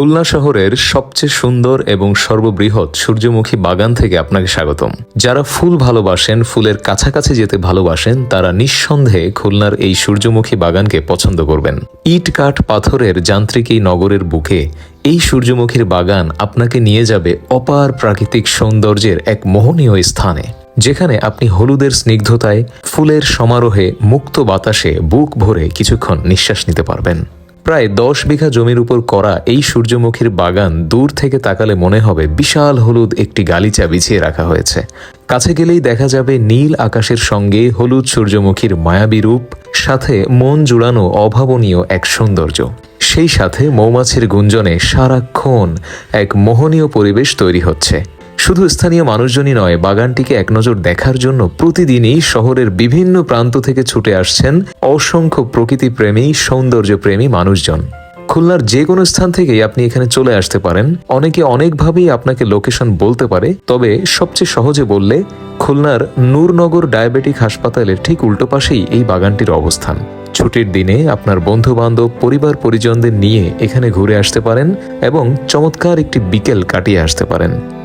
খুলনা শহরের সবচেয়ে সুন্দর এবং সর্ববৃহৎ সূর্যমুখী বাগান থেকে আপনাকে স্বাগতম। যারা ফুল ভালোবাসেন, ফুলের কাছাকাছি যেতে ভালোবাসেন, তারা নিঃসন্দেহে খুলনার এই সূর্যমুখী বাগানকে পছন্দ করবেন। ইট কাঠ পাথরের যান্ত্রিক এই নগরের বুকে এই সূর্যমুখীর বাগান আপনাকে নিয়ে যাবে অপার প্রাকৃতিক সৌন্দর্যের এক মোহনীয় স্থানে, যেখানে আপনি হলুদের স্নিগ্ধতায়, ফুলের সমারোহে মুক্ত বাতাসে বুক ভরে কিছুক্ষণ নিঃশ্বাস নিতে পারবেন। প্রায় দশ বিঘা জমির উপর করা এই সূর্যমুখীর বাগান দূর থেকে তাকালে মনে হবে বিশাল হলুদ একটি গালিচা বিছিয়ে রাখা হয়েছে। কাছে গেলেই দেখা যাবে নীল আকাশের সঙ্গে হলুদ সূর্যমুখীর মায়াবী রূপ, সাথে মন জুড়ানো অভাবনীয় এক সৌন্দর্য। সেই সাথে মৌমাছির গুঞ্জনে সারাক্ষণ এক মোহনীয় পরিবেশ তৈরি হচ্ছে। শুধু স্থানীয় মানুষজনই নয়, বাগানটিকে এক নজর দেখার জন্য প্রতিদিনই শহরের বিভিন্ন প্রান্ত থেকে ছুটে আসছেন অসংখ্য প্রকৃতিপ্রেমী, সৌন্দর্যপ্রেমী মানুষজন। খুলনার যে কোনো স্থান থেকেই আপনি এখানে চলে আসতে পারেন। অনেকে অনেকভাবেই আপনাকে লোকেশন বলতে পারে, তবে সবচেয়ে সহজে বললে খুলনার নূরনগর ডায়াবেটিক হাসপাতালের ঠিক উল্টো পাশেই এই বাগানটির অবস্থান। ছুটির দিনে আপনার বন্ধু বান্ধব পরিবার পরিজনদের নিয়ে এখানে ঘুরে আসতে পারেন এবং চমৎকার একটি বিকেল কাটিয়ে আসতে পারেন।